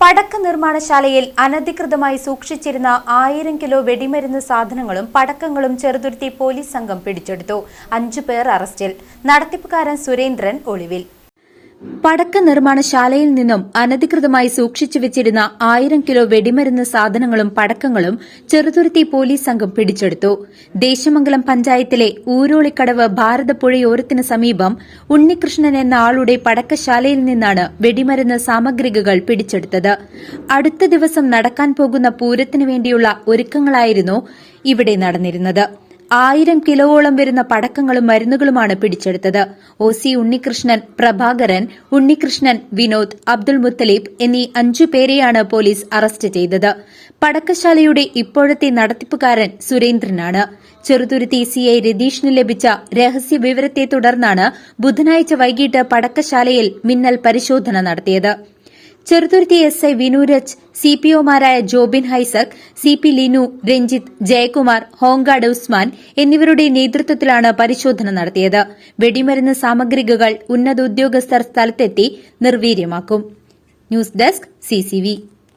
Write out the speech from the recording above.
പടക്ക നിർമ്മാണശാലയിൽ അനധികൃതമായി സൂക്ഷിച്ചിരുന്ന ആയിരം കിലോ വെടിമരുന്ന് സാധനങ്ങളും പടക്കങ്ങളും ചെറുതുരുത്തി പോലീസ് സംഘം പിടിച്ചെടുത്തു. അഞ്ചു പേർ അറസ്റ്റിൽ. നടത്തിപ്പുകാരൻ സുരേന്ദ്രൻ ഒളിവിൽ. പടക്ക നിർമ്മാണശാലയിൽ നിന്നും അനധികൃതമായി സൂക്ഷിച്ചു വെച്ചിരുന്ന ആയിരം കിലോ വെടിമരുന്ന് സാധനങ്ങളും പടക്കങ്ങളും ചെറുതുരുത്തി പോലീസ് സംഘം പിടിച്ചെടുത്തു. ദേശമംഗലം പഞ്ചായത്തിലെ ഊരോളിക്കടവ് ഭാരതപ്പുഴയോരത്തിന് സമീപം ഉണ്ണികൃഷ്ണൻ എന്ന ആളുടെ പടക്കശാലയിൽ നിന്നാണ് വെടിമരുന്ന് സാമഗ്രികൾ പിടിച്ചെടുത്തത്. അടുത്ത ദിവസം നടക്കാൻ പോകുന്ന പൂരത്തിനു വേണ്ടിയുള്ള ഒരുക്കങ്ങളായിരുന്നു ഇവിടെ നടന്നിരുന്നത്. ആയിരം കിലോയോളം വരുന്ന പടക്കങ്ങളും മരുന്നുകളുമാണ് പിടിച്ചെടുത്തത്. ഒ സി ഉണ്ണികൃഷ്ണൻ പ്രഭാകരൻ ഉണ്ണികൃഷ്ണൻ വിനോദ് അബ്ദുൾ മുത്തലീബ് എന്നീ അഞ്ചു പേരെയാണ് പോലീസ് അറസ്റ്റ് ചെയ്തത്. പടക്കശാലയുടെ ഇപ്പോഴത്തെ നടത്തിപ്പുകാരൻ സുരേന്ദ്രനാണ്. ചെറുതുരുത്തി സിഐ രതീഷിന് ലഭിച്ച രഹസ്യ വിവരത്തെ തുടർന്നാണ് ബുധനാഴ്ച വൈകിട്ട് പടക്കശാലയിൽ മിന്നൽ പരിശോധന നടത്തിയത്. Cheruthuruthy S I Vinuraj C P ഒമാരായ Jobin ഹൈസക് സി പി ലിനു രഞ്ജിത്ത് ജയകുമാർ ഹോങ്കാട് ഉസ്മാൻ എന്നിവരുടെ നേതൃത്വത്തിലാണ് പരിശോധന നടത്തിയത്. വെടിമരുന്ന് സാമഗ്രികൾ ഉന്നത ഉദ്യോഗസ്ഥർ സ്ഥലത്തെത്തി നിർവീര്യമാക്കും. News desk CCV